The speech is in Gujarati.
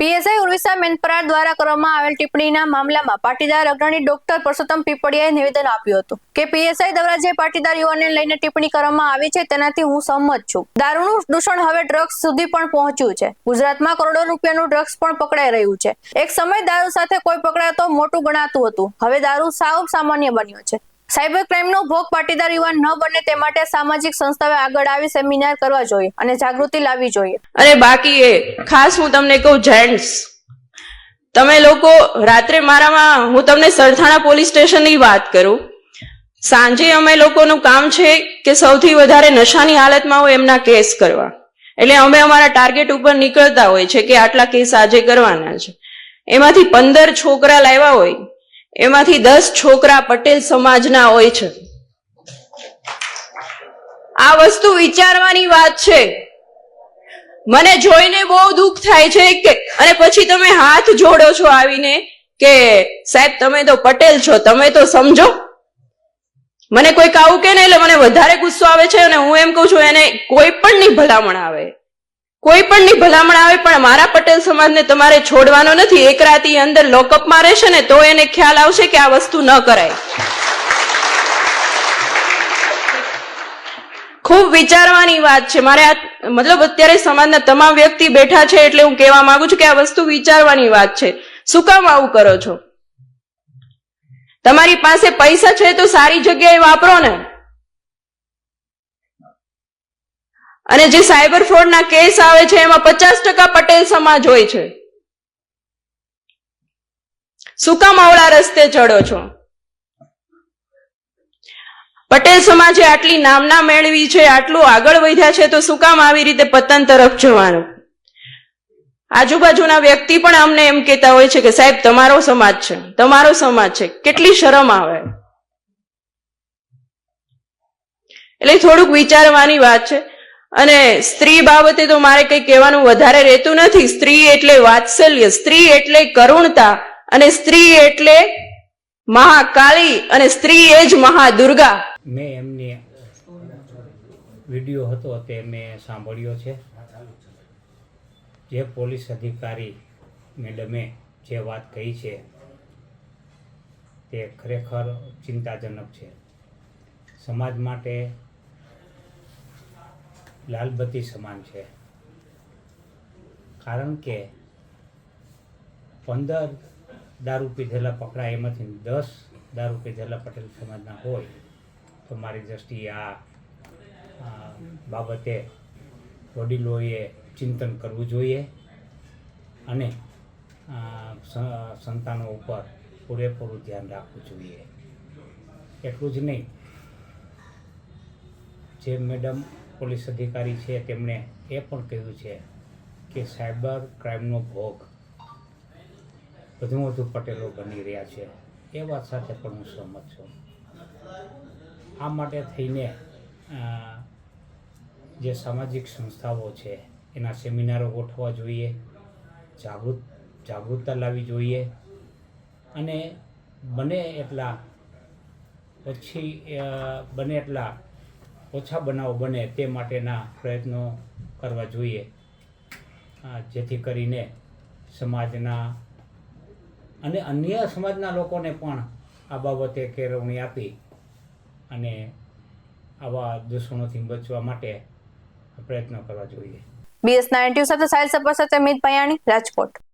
પીએસઆઈ ઉર્વિસા મેનપરા દ્વારા કરવામાં આવેલ ટિપ્પણીના મામલામાં પાટીદાર અગ્રણી ડોક્ટર પરસોત્તમ પીપળિયાએ નિવેદન આપ્યું હતું કે પીએસઆઈ દ્વારા જે પાટીદાર યુવાનને લઈને ટિપ્પણી કરવામાં આવી છે, તેનાથી હું સંમત છું. દારૂનું દૂષણ હવે ડ્રગ્સ સુધી પણ પહોંચ્યું છે. ગુજરાતમાં કરોડો રૂપિયાનું ડ્રગ્સ પણ પકડાઈ રહ્યું છે. એક સમય દારૂ સાથે કોઈ પકડાય તો મોટું ગણાતું હતું. હવે દારૂ સાવ સામાન્ય બન્યો છે. સાયબર ક્રાઇમનો ભોગ પાટીદાર યુવાન ન બને તે માટે સામાજિક સંસ્થાઓએ આગળ આવી સેમિનાર કરવા જોઈએ અને જાગૃતિ લાવવી જોઈએ. અને બાકી એ, ખાસ હું તમને કહું જેન્ટ્સ તમે લોકો રાત્રે મારામાં, હું તમને સરથાણા પોલીસ સ્ટેશનની વાત કરું. સાંજે અમે લોકોનું કામ છે કે સૌથી વધારે નશાની હાલતમાં હોય એમના કેસ કરવા. એટલે અમે અમારા ટાર્ગેટ ઉપર નીકળતા હોય છે કે આટલા કેસ આજે કરવાના છે. એમાંથી પંદર છોકરા લાવ્યા હોય એમાંથી દસ છોકરા પટેલ સમાજના હોય છે. આ વસ્તુ વિચારવાની વાત છે. મને જોઈને બહુ દુઃખ થાય છે કે, અને પછી તમે હાથ જોડો છો આવીને કે, સાહેબ, તમે તો પટેલ છો, તમે તો સમજો. મને કોઈક આવું કે ને એટલે મને વધારે ગુસ્સો આવે છે અને હું એમ કહું છું એને કોઈ પણ ની ભલામણ આવે. કોઈ પણ ની ભલામણ આવે, પણ મારા પટેલ સમાજને તમારે છોડવાનો નથી. એક રાતી અંદર લોકઅપમાં રહેશે ને તો એને ખ્યાલ આવશે કે આ વસ્તુ ન કરાય. ખૂબ વિચારવાની વાત છે. મારે આ મતલબ અત્યારે સમાજના તમામ વ્યક્તિ બેઠા છે એટલે હું કહેવા માંગુ છું કે આ વસ્તુ વિચારવાની વાત છે. શું કામ આવું કરો છો? તમારી પાસે પૈસા છે તો સારી જગ્યાએ વાપરો ને. અને જે સાયબર ફ્રોડના કેસ આવે છે, એમાં પચાસ ટકા પટેલ સમાજ હોય છે. શું કામ આવડા રસ્તે ચડો છો? પટેલ સમાજે આટલી નામના મેળવી છે, આટલું આગળ વધ્યા છે, તો શું કામ આવી રીતે પતન તરફ જવાનું? આજુબાજુના વ્યક્તિ પણ અમને એમ કહેતા હોય છે કે, સાહેબ, તમારો સમાજ છે, તમારો સમાજ છે, કેટલી શરમ આવે. એટલે થોડુંક વિચારવાની વાત છે. અને સ્ત્રી બાબતે તો મારે કઈ કહેવાનું વધારે રહેતું નથી. સ્ત્રી એટલે વાત્સલ્ય, સ્ત્રી એટલે કરુણતા અને સ્ત્રી એટલે મહાકાળી અને સ્ત્રી એ જ મહાદુર્ગા. મેં એમની વીડિયો હતો તે મેં સાંભળ્યો છે. જે પોલીસ અધિકારી મેડમે જે વાત કહી છે તે ખરેખર ચિંતાજનક છે. સમાજ માટે લાલબત્તી સમાન છે. કારણ કે પંદર દારૂ પીધેલા પકડાય એમાંથી દસ દારૂ પીધેલા પટેલ સમાજના હોય, તો મારી દ્રષ્ટિએ આ બાબતે વડીલોએ ચિંતન કરવું જોઈએ અને સંતાનો ઉપર પૂરેપૂરું ધ્યાન રાખવું જોઈએ. એટલું જ નહીં. જે મેડમ પોલીસ અધિકારી છે, તેમણે એ પણ કહ્યું છે કે સાયબર ક્રાઇમનો ભોગ વધુ વધુ પટેલો બની રહ્યા છે. એ વાત સાથે પણ હું સહમત છું. આ માટે થઈને જે સામાજિક સંસ્થાઓ છે, એના સેમિનારો ગોઠવવા જોઈએ, જાગૃત, જાગૃતતા લાવવી જોઈએ અને બને એટલા પછી બને એટલા ઓછા બનાવો બને તે માટેના પ્રયત્નો કરવા જોઈએ. જેથી કરીને સમાજના અને અન્ય સમાજના લોકોને પણ આ બાબતે કેળવણી આપી અને આવા દૂષણોથી બચવા માટે પ્રયત્નો કરવા જોઈએ. બીએસ નાઇન્ટી સાથે સાહિલ સપા સાથે મિત પયાણી, રાજકોટ.